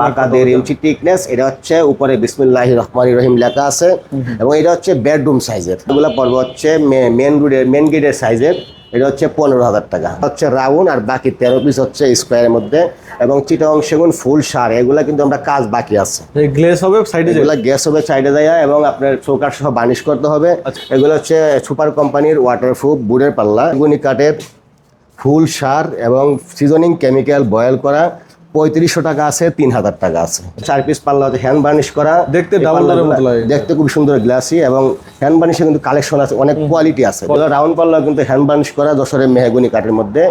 পাকা দেড় ইঞ্চি টিকনেস এটা হচ্ছে উপরে বিসমিল্লাহ রহমান রহিম লেখা আছে এবং এটা হচ্ছে বেডরুম সাইজের। এগুলো পড়বে হচ্ছে মেন রোডের মেন গেটের সাইজের। এটা হচ্ছে পনেরো হাজার টাকা। হচ্ছে রাউন্ড আর বাকি তেরো পিস হচ্ছে স্কোয়ারের মধ্যে। এবং চিটং সেগুন ফুল সার এগুলা কিন্তু আমরা কাজ বাকি আছে। গ্লেস হবে সাইডে এগুলো গ্যাস হবে সাইডে দেয়া এবং আপনার চৌকার সহ বানিশ করতে হবে। আচ্ছা। এগুলো হচ্ছে সুপার কোম্পানির ওয়াটারপ্রুফ বুড়ের পাল্লা। কাঠের ফুল সার এবং সিজনিং কেমিক্যাল বয়েল করা। পঁয়ত্রিশশো টাকা আছে তিন হাজার টাকা আছে। চার পিস পাল্লা হচ্ছে হ্যান্ড বার্নিশ করা। দেখতে। দেখতে খুব সুন্দর গ্লাসি এবং হ্যান্ড বার্নিশে কিন্তু কালেকশন আছে অনেক কোয়ালিটি আছে। রাউন্ড পাল্লা কিন্তু হ্যান্ড বার্নিশ করা যশোরের মেহগুনি কাঠের মধ্যে।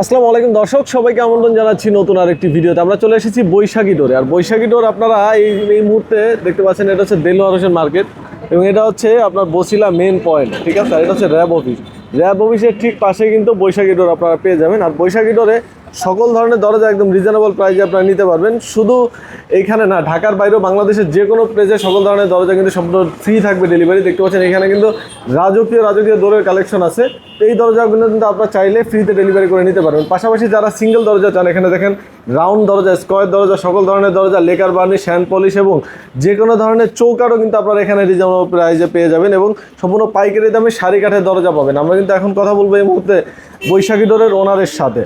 আসসালামু আলাইকুম দর্শক সবাইকে আমন্ত্রণ জানাচ্ছি নতুন আরেকটি ভিডিওতে। আমরা চলে এসেছি বৈশাখী ডোরে। আর বৈশাখী ডোর আপনারা এই এই মুহূর্তে দেখতে পাচ্ছেন এটা হচ্ছে দেলোয়ার হোসেন মার্কেট এবং এটা হচ্ছে আপনার বসিলা মেন পয়েন্ট ঠিক আছে? এটা হচ্ছে র্যাব অফিস র্যাব অফিসের ঠিক পাশে কিন্তু বৈশাখী ডোর আপনারা পেয়ে যাবেন। আর বৈশাখী ডোরে সকল ধরনের দরজা একদম রিজনেবল প্রাইসে আপনারা নিতে পারবেন। শুধু এখানে না, ঢাকার বাইরেও বাংলাদেশের যে কোনো প্লেসে সকল ধরনের দরজা কিন্তু সম্পূর্ণ ফ্রি থাকবে ডেলিভারি দেখতে পাচ্ছেন, এখানে কিন্তু রাজকীয় রাজকীয় দোরের কালেকশন আছে। এই দরজাগুলো কিন্তু আপনারা চাইলে ফ্রিতে ডেলিভারি করে নিতে পারবেন। পাশাপাশি যারা সিঙ্গেল দরজা চান, এখানে দেখেন রাউন্ড দরজা স্কোয়ার দরজা, সকল ধরনের দরজা লেকার বার্নিশ হ্যান্ড পলিশ এবং যে কোনো ধরনের চৌকারও কিন্তু আপনারা এখানে রিজনেবল প্রাইসে পেয়ে যাবেন এবং সম্পূর্ণ পাইকারি দামে শাড়ি কাঠের দরজা পাবেন। আমরা কিন্তু এখন কথা বলব এই মুহূর্তে বৈশাখী ডোরের ওনারের সাথে।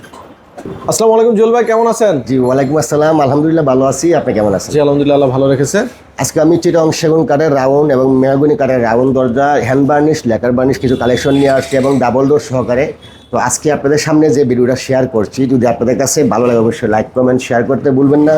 আসসালামু আলাইকুম জুয়েল ভাই কেমন আছেন? জি ওয়ালাইকুম আসসালাম। আলহামদুলিল্লাহ ভালো আছি। আপনি কেমন আছেন? জি আলহামদুলিল্লাহ আল্লাহ ভালো রেখেছে। আজকে আমি চিটং সেগুন কাঠের রাউন্ড এবং মেহগুনি কাঠের রাউন্ড দরজা হ্যান্ড বার্নিশ লেকার বার্নিশ কিছু কালেকশন নিয়ে আসছি এবং ডাবল ডোর সহকারে। তো আজকে আপনাদের সামনে যে ভিডিওটা শেয়ার করছি যদি আপনাদের কাছে ভালো লাগে অবশ্যই লাইক কমেন্ট শেয়ার করতে ভুলবেন না।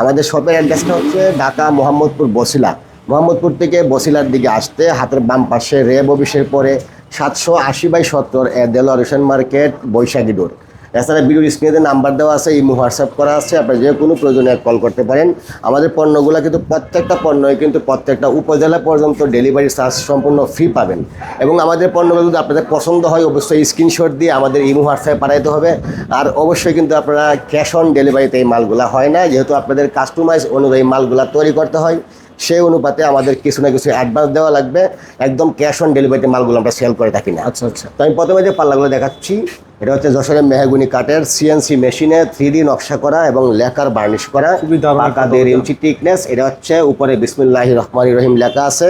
আমাদের শপের অ্যাড্রেসটা হচ্ছে ঢাকা মোহাম্মদপুর বসিলা। মোহাম্মদপুর থেকে বসিলার দিকে আসতে হাতের বাম পাশে রেব অফিসের পরে সাতশো আশি বাই সত্তর দেলোয়ার হোসেন মার্কেট বৈশাখী ডোর। এছাড়া ভিডিওর স্ক্রিনে নাম্বার দেওয়া আছে, ইমো, হোয়াটসঅ্যাপ করা আছে আপনি যে কোনো প্রয়োজনে কল করতে পারেন। আমাদের পণ্যগুলো কিন্তু প্রত্যেকটা পণ্যই কিন্তু প্রত্যেকটা উপজেলা পর্যন্ত ডেলিভারি চার্জ সম্পূর্ণ ফ্রি পাবেন। এবং আমাদের পণ্যগুলো যদি আপনাদের পছন্দ হয়, অবশ্যই স্ক্রিনশট দিয়ে আমাদের ইমো, হোয়াটসঅ্যাপে পাঠাইতে হবে। আর অবশ্যই কিন্তু আপনারা ক্যাশ অন ডেলিভারিতে এই মালগুলো হয় না, যেহেতু আপনাদের কাস্টমাইজ অনুযায়ী মালগুলো তৈরি করতে হয়। সেই অনুপাতে আমাদের কিছু না কিছু অ্যাডভান্স দেওয়া লাগবে। একদম ক্যাশ অন ডেলিভারিতে মালগুলো আমরা সেল করে থাকি না। আচ্ছা আচ্ছা। তো আমি প্রথমে যে পাল্লাগুলো দেখাচ্ছি এটা হচ্ছে যশোরের মেহাগুনি কাঠের সিএনসি মেশিনে থ্রি ডি নকশা করা এবং লেকার বার্নিশ করা। খুবই দারুণ পাকা একটা দেড় ইঞ্চি টিকনেস এটা হচ্ছে উপরে বিসমিল্লাহ রহমান রহিম লেখা আছে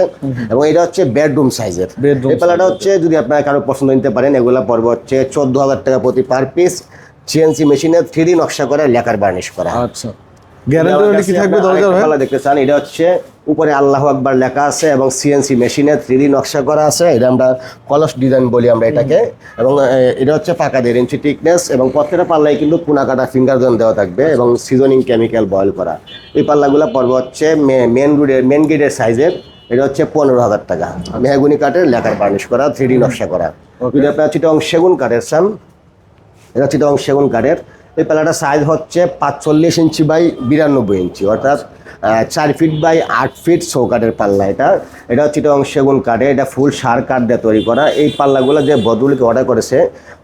এবং এটা হচ্ছে বেডরুম সাইজের এই পাল্লাটা হচ্ছে যদি আপনারা কারও পছন্দ নিতে পারেন এগুলো পর্ব হচ্ছে চোদ্দ হাজার টাকা প্রতি পার পিস সিএনসি মেশিনে থ্রি ডি নকশা করা লেকার বার্নিশ করা। আচ্ছা। গ্যারান্টি কি থাকবে দরজার ভাই? দেখতে চান এটা হচ্ছে উপরে আল্লাহ আকবার লেখা আছে এবং সিএনসি মেশিনে থ্রি নকশা করা আছে এটা আমরা কলস ডিজাইন বলি আমরা এটাকে। এবং এটা হচ্ছে পাকা দেড় ইঞ্চি টিকনেস এবং প্রত্যেকটা পাল্লায় কিন্তু কোনা কাটা ফিঙ্গার জোন দেওয়া থাকবে এবং সিজনিং কেমিক্যাল বয়েল করা। এই পাল্লাগুলো পড়বে হচ্ছে মেন রোডের মেন গেটের সাইজের এটা হচ্ছে পনেরো হাজার টাকা। মেহগুনি কাঠের লেখার বার্নিশ করা থ্রি নকশা করা। যদি আপনার চিটং সেগুন কাঠের চান এটা চিটং সেগুন কাঠের। এই পেলাটার সাইজ হচ্ছে পাঁচচল্লিশ ইঞ্চি বাই বিরানব্বই ইঞ্চি অর্থাৎ চার ফিট বাই আট ফিট চৌকাঠের পাল্লা এটা। এটা হচ্ছে চিটং সেগুন কাঠে এটা ফুল সার কাঠ দিয়ে তৈরি করা। এই পাল্লাগুলো যে বদরুলকে অর্ডার করেছে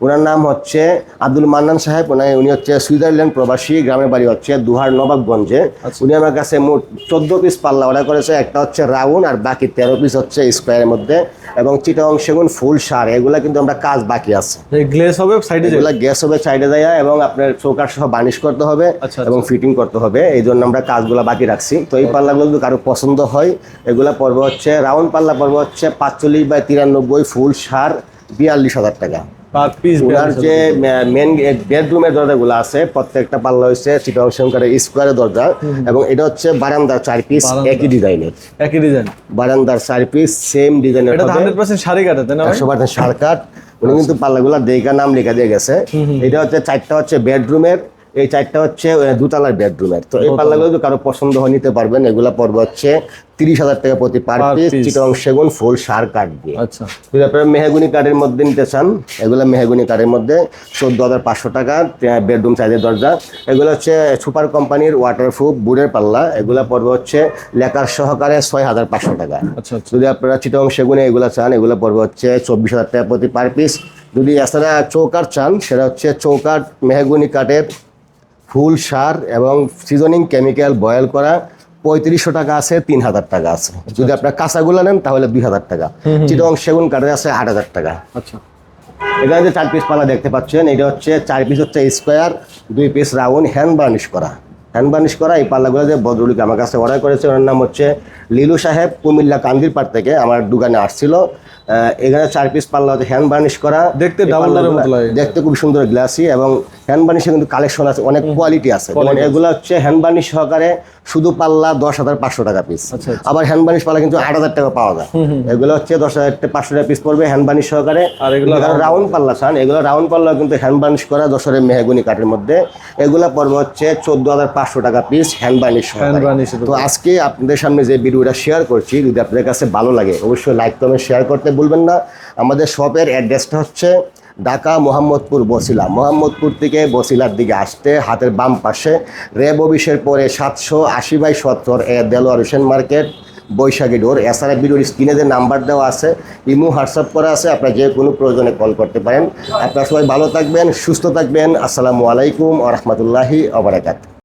ওনার নাম হচ্ছে আব্দুল মান্নান সাহেব। ওনার উনি হচ্ছে সুইজারল্যান্ড প্রবাসী গ্রামের বাড়ি হচ্ছে দুহার নবাবগঞ্জে। উনি আমার কাছে মোট চোদ্দ পিস পাল্লা অর্ডার করেছে। একটা হচ্ছে রাউন্ড আর বাকি তেরো পিস হচ্ছে স্কোয়ারের মধ্যে। এবং চিটং সেগুন ফুল সার এগুলা কিন্তু আমরা কাজ বাকি আছে। গ্লেস হবে সাইডে এগুলা গ্যাস হবে সাইডে দেয়া এবং আপনার চৌকার সহ বানিশ করতে হবে আচ্ছা, এবং ফিটিং করতে হবে। এই জন্য আমরা কাজগুলো বাকি রাখছি। তো এই পাল্লাগুলো যদি কারও পছন্দ হয় এগুলা পর্ব হচ্ছে রাউন্ড পাল্লা পর্ব হচ্ছে পাঁচচল্লিশ বাই তিরানব্বই ফুল সার বিয়াল্লিশ হাজার টাকা। ওনার যে মেন বেডরুমের দরজাগুলো আছে প্রত্যেকটা পাল্লা হচ্ছে চিটং সংকারের স্কোয়ারের দরজা এবং এটা হচ্ছে বারান্দার চার পিস। একই ডিজাইনের একই ডিজাইন বারান্দার চার পিস সেম ডিজাইনের এটা হান্ড্রেড পার্সেন্ট শাড়ি কাটে তাই না ভাই? একশো পার্সেন্ট সারকাট উনি কিন্তু পাল্লাগুলা দেখা নাম লেখা দিয়ে গেছে। এটা হচ্ছে চারটা হচ্ছে বেডরুমের এই চারটা হচ্ছে দুতলার বেডরুমের তো এই পাল্লাগুলো যদি কারও পছন্দ হয় নিতে পারবেন। এগুলা পড়বে হচ্ছে তিরিশ হাজার টাকা প্রতি পার পিস। চিটং সেগুন ফুল সার কাঠ দিয়ে। আচ্ছা। যদি আপনারা মেহগুনি কাঠের মধ্যে নিতে চান এগুলো মেহগুনি কাঠের মধ্যে চোদ্দ হাজার পাঁচশো টাকা বেডরুম সাইজের দরজা। এগুলো হচ্ছে সুপার কোম্পানির ওয়াটারপ্রুফ বুড়ের পাল্লা। এগুলো পড়বে হচ্ছে লেকার সহকারে ছয় হাজার পাঁচশো টাকা। আচ্ছা আচ্ছা। যদি আপনারা চিটং সেগুনে এগুলো চান এগুলো পড়বে হচ্ছে চব্বিশ হাজার টাকা প্রতি পার পিস যদি এছাড়া চৌকাট চান সেটা হচ্ছে চৌকাট মেহগুনি কাঠের ফুল সার এবং সিজনিং কেমিক্যাল বয়েল করা পঁয়ত্রিশশো টাকা আছে তিন হাজার টাকা আছে। যদি আপনার কাঁচাগুলো নেন তাহলে দুই হাজার টাকা। চিটং সেগুন কাঠের আছে আট হাজার টাকা। আচ্ছা। এখানে যে চার পিস পালা দেখতে পাচ্ছেন এটা হচ্ছে চার পিস হচ্ছে স্কোয়ার দুই পিস রাউন্ড হ্যান্ড বার্নিশ করা। হ্যান্ড বার্নিশ করা এই পাল্লাগুলো যে বদরুলিক আমার কাছে অর্ডার করেছে ওনার নাম হচ্ছে লিলু সাহেব কুমিল্লা কান্দির কান্দিরপাড় থেকে আমার দোকানে আসছিল। এখানে চার পিস পাল্লা হচ্ছে হ্যান্ড বার্নিশ করা। দেখতে। দেখতে খুব সুন্দর গ্লাসি এবং হ্যান্ড বার্নিশে কিন্তু কালেকশন আছে অনেক কোয়ালিটি আছে। যেমন এগুলো হচ্ছে হ্যান্ড বার্নিশ সহকারে শুধু পাল্লা দশ হাজার পাঁচশো টাকা পিস আচ্ছা, আচ্ছা। আবার হ্যান্ড বার্নিশ পাল্লা কিন্তু আট হাজার টাকা পাওয়া যায়। এগুলো হচ্ছে দশ হাজার পাঁচশো টাকা পিস পড়বে হ্যান্ড বার্নিশ সহকারে। আর এগুলো রাউন্ড পাল্লা চান এগুলো রাউন্ড পাল্লা কিন্তু হ্যান্ড বার্নিশ করা দশ হাজার মেহগুনি কাঠের মধ্যে। এগুলো পড়বে হচ্ছে চোদ্দ হাজার পাঁচশো টাকা পিস হ্যান্ড বার্নিশ তো আজকে আপনাদের সামনে যে ভিডিওটা শেয়ার করছি যদি আপনাদের কাছে ভালো লাগে অবশ্যই লাইক কমেন্ট শেয়ার করতে ভুলবেন না। আমাদের শপের অ্যাড্রেসটা হচ্ছে ঢাকা মোহাম্মদপুর বসিলা। মোহাম্মদপুর থেকে বসিলার দিকে আসতে হাতের বাম পাশে রেব অফিসের পরে সাতশো আশি বাই সত্তর A Delowar Hossain market, Boishakhi door. এছাড়া ভিডিওর স্ক্রিনে যে নাম্বার দেওয়া আছে, ইমু, হোয়াটসঅ্যাপ করা আছে, আপনার যে কোনো প্রয়োজনে কল করতে পারেন। আপনারা সবাই ভালো থাকবেন, সুস্থ থাকবেন। আসসালামু আলাইকুম আ রহমতুল্লাহি আবরাকাত